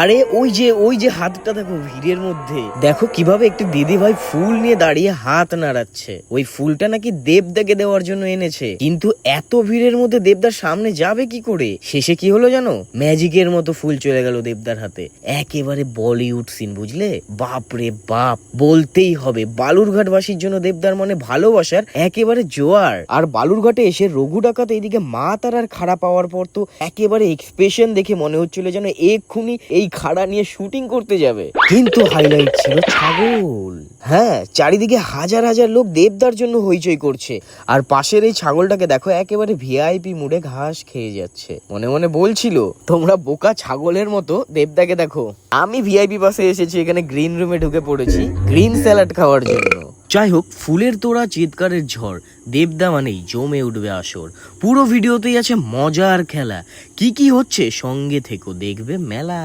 আরে ওই যে ওই যে হাতটা দেখো ভিড়ের মধ্যে। দেখো কীভাবে একটি দিদি ভাই ফুল নিয়ে দাঁড়িয়ে হাত নাড়াচ্ছে। ওই ফুলটা নাকি দেবদাকে দেওয়ার জন্য এনেছে। কিন্তু এত ভিড়ের মধ্যে দেবদার সামনে যাবে কি করে? শেষে কি হলো জানো? ম্যাজিকের মতো ফুল চলে গেল দেবদার হাতে। একেবারে বলিউড সিন, বুঝলে? বাপ রে বাপ, বলতেই হবে। বালুরঘাটবাসীর জন্য দেবদার মনে ভালোবাসার একেবারে জোয়ার। আর বালুরঘাটে এসে রঘু ডাকাত এইদিকে মা তারার খাড়া পাওয়ার পর তো একেবারে এক্সপ্রেশন দেখে মনে হচ্ছিল যেন এক্ষুনি এই খাড়া নিয়ে শুটিং করতে যাবে। কিন্তু হাইলাইট ছিল ছাগল। হ্যাঁ চারিদিকে হাজার হাজার লোক দেবদার জন্য হইচই করছে। আর পাশের এই ছাগলটাকে দেখো, একেবারে ভিআইপি মুডে ঘাস খেয়ে যাচ্ছে। মনে মনে বলছিল, তোমরা বোকা ছাগলের মতো, দেবদাকে দেখো। আমি ভিআইপি পাশে এসেছি, এখানে গ্রিন রুমে ঢুকে পড়েছি গ্রিন স্যালাড খাওয়ার জন্য। যাই হোক, ফুলের তোড়া চিৎকারের ঝড়। দেবদা মানেই জমে উঠবে আসর। পুরো ভিডিওতেই আছে মজার খেলা। কি কি হচ্ছে সঙ্গে থেকো দেখবে মেলা।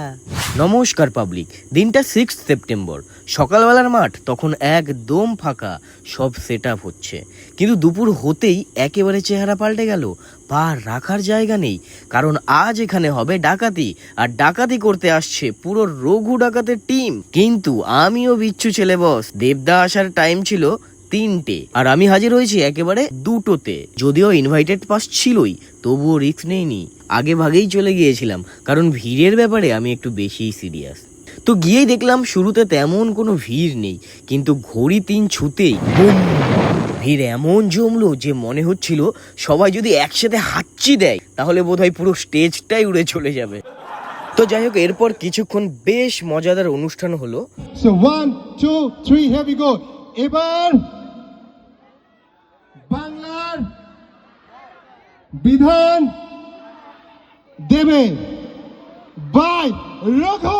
নমস্কার পাবলিক, দিনটা সিক্স সেপ্টেম্বর সকালবেলার মাঠ তখন একদম ফাঁকা, সব সেট আপ হচ্ছে। কিন্তু দুপুর হতেই একেবারে চেহারা পাল্টে গেল। পা রাখার জায়গা নেই, কারণ আজ এখানে হবে ডাকাতি। আর ডাকাতি করতে আসছে পুরো রঘু ডাকাতের টিম কিন্তু আমিও বিচ্ছু ছেলে বস দেবদা আসার টাইম ছিল তিনটে। আর আমি হাজির হয়েছি একেবারে দুটোতে। যদিও ইনভাইটেড পাস ছিলই, তবুও রিস্ক নেইনি। আগে ভাগেই চলে গিয়েছিলাম, কারণ ভিড়ের ব্যাপারে আমি একটু বেশিই সিরিয়াস তো গিয়েই দেখলাম শুরুতে তেমন কোনো ভিড় নেই, কিন্তু ঘড়ি তিন ছুতেই ভিড় এমন জমলো যে মনে হচ্ছিল সবাই যদি একসাথে হাঁচি দেয়, তাহলে বোধহয় পুরো স্টেজটাই উড়ে চলে যাবে। তো যাই হোক, এরপর কিছুক্ষণ বেশ মজাদার অনুষ্ঠান হলো. এবার বিধান দেবে বাই রঘু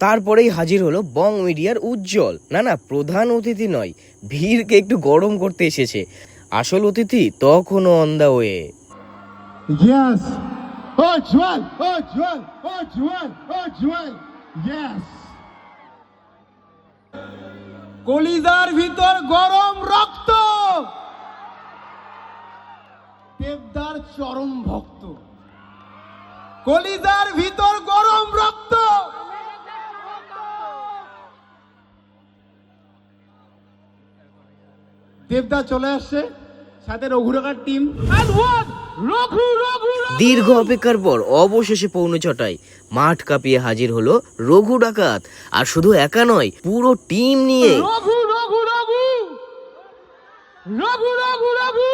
তারপরেই হাজির হলো বং মিডিয়ার উজ্জ্বল না না প্রধান অতিথি নয় ভিড়কে একটু গরম করতে এসেছে আসল অতিথি তখনও on the way Yes. Oh. Oh. Oh, Joel. Oh, Joel. Yes. কলিজার ভিতর গরম রক্ত দেবদার চরম ভক্ত। কলিজার ভিতর গরম রক্ত। দেবদা চলে আসছে সাথে রঘুরাকার টিম। রঘু রঘু। দীর্ঘ অপেক্ষার পর অবশেষে পৌনে ছটায় মাঠ কাঁপিয়ে হাজির হলো রঘু ডাকাত। আর শুধু একা নয় পুরো টিম নিয়ে Raghu Raghu Raghu. Raghu Raghu Raghu.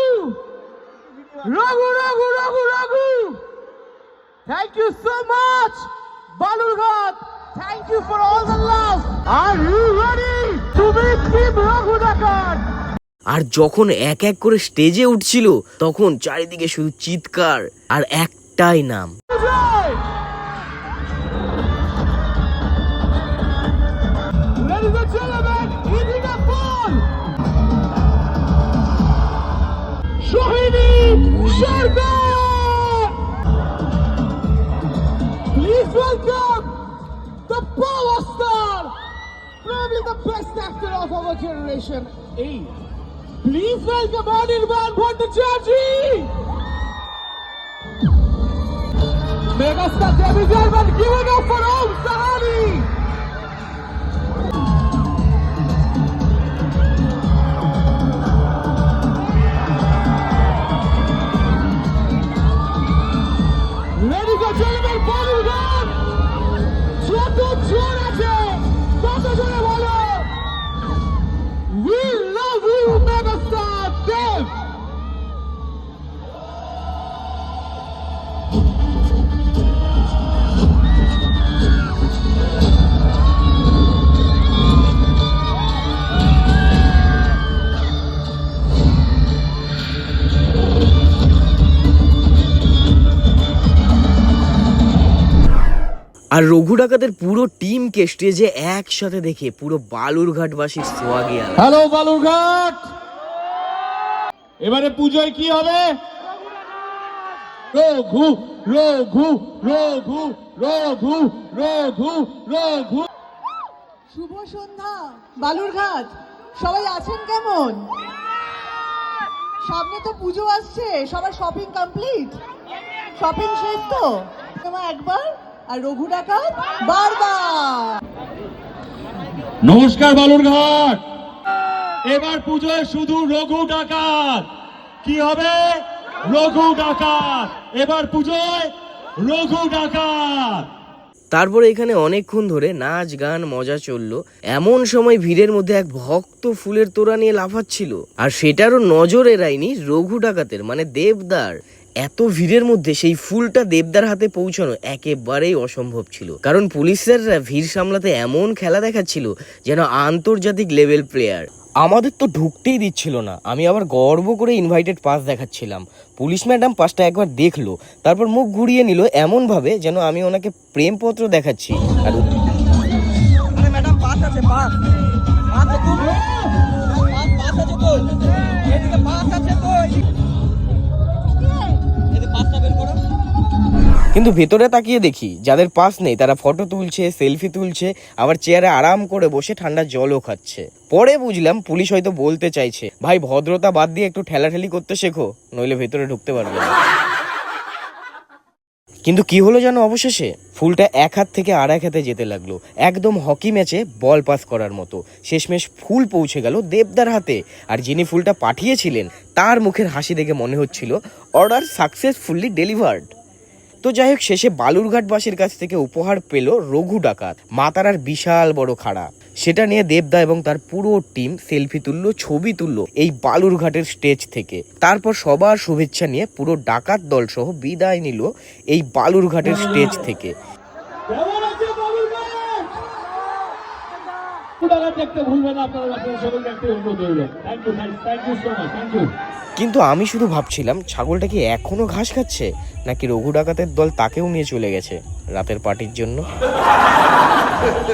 Raghu Raghu Raghu Raghu. Thank you so much Balurghat. Thank you for all the love are you ready to meet team Raghu ডাকাত আর যখন এক এক করে স্টেজে উঠছিল তখন চারিদিকে শুধু চিৎকার আর একটাই নাম। for Generation A, Please welcome Anirban Bhattacharji! Megastar Devi Garman giving up for Om Sahara! আর রঘু ডাকাতের পুরো টিমকে স্টেজে একসাথে দেখে পুরো বালুরঘাটবাসীর সোয়াগে আলা হ্যালো বালুরঘাট! এবারে পুজোয় কি হবে? রঘু রঘু রঘু রঘু রঘু রঘু। শুভ সন্ধ্যা বালুরঘাট। সবাই আছেন কেমন? সামনে তো পুজো আসছে সবার শপিং কমপ্লিট শপিং শেষ তো? তোমার একবার আর রঘু ডাকাত বারবার। নমস্কার বালুরঘাট এবার পুজোয় শুধু রঘু ডাকাত। কি হবে? রঘু ডাকাত। এবার পুজোয় রঘু ডাকাত। তারপরে এখানে অনেকক্ষণ ধরে নাচ গান মজা চলল। এমন সময় ভিড়ের মধ্যে এক ভক্ত ফুলের তোড়া নিয়ে লাফাচ্ছিল। আর সেটারও নজর এড়ায়নি রঘু ডাকাতের মানে দেবদার। এত ভিড়ের মধ্যে সেই ফুলটা দেবদার হাতে পৌঁছানো একেবারেই অসম্ভব ছিল। কারণ পুলিশেররা ভিড় সামলাতে এমন খেলা দেখাচ্ছিল যেন আন্তর্জাতিক লেভেল প্লেয়ার। আমাদের তো ঢুকতেই দিচ্ছিল না। আমি আবার গর্ব করে ইনভাইটেড পাস দেখাচ্ছিলাম। পুলিশ ম্যাডাম পাসটা একবার দেখল, তারপর মুখ ঘুরিয়ে নিল এমন ভাবে যেন আমি ওনাকে প্রেমপত্র দেখাচ্ছি। আর ম্যাডাম, পাস আছে, পাস। কিন্তু ভেতরে তাকিয়ে দেখি, যাদের পাস নেই, তারা ফটো তুলছে সেলফি তুলছে, আবার চেয়ারে আরাম করে বসে ঠান্ডা জলও খাচ্ছে। পরে বুঝলাম পুলিশ হয়তো বলতে চাইছে, ভাই, ভদ্রতা বাদ দিয়ে একটু ঠেলাঠেলি করতে শেখো, নইলে ভেতরে ঢুকতে পারবে না। কিন্তু কি হলো জানো অবশেষে? ফুলটা এক হাত থেকে আর এক হাতে যেতে লাগল। একদম হকি ম্যাচে বল পাস করার মতো। শেষমেশ ফুল পৌঁছে গেল দেবদার হাতে। আর যিনি ফুলটা পাঠিয়েছিলেন, তার মুখের হাসি দেখে মনে হচ্ছিল অর্ডার সাকসেসফুলি ডেলিভার্ড তো যাই হোক, শেষে বালুরঘাটবাসীর কাছ থেকে উপহার পেল রঘু ডাকাত মাতারার বিশাল বড় খাড়া। সেটা নিয়ে দেবদা এবং তার পুরো টিম সেলফি তুলল, ছবি তুললো এই বালুরঘাটের স্টেজ থেকে। তারপর সবার শুভেচ্ছা নিয়ে পুরো ডাকাত দল সহ বিদায় নিল এই বালুরঘাটের স্টেজ থেকে। ভুলবেন আপনারা thank you thank you so thank you কিন্তু আমি শুধু ভাবছিলাম, ছাগলটা কি এখনও ঘাস খাচ্ছে? নাকি রঘু ডাকাতের দল তাকেও নিয়ে চলে গেছে রাতের পার্টির জন্য?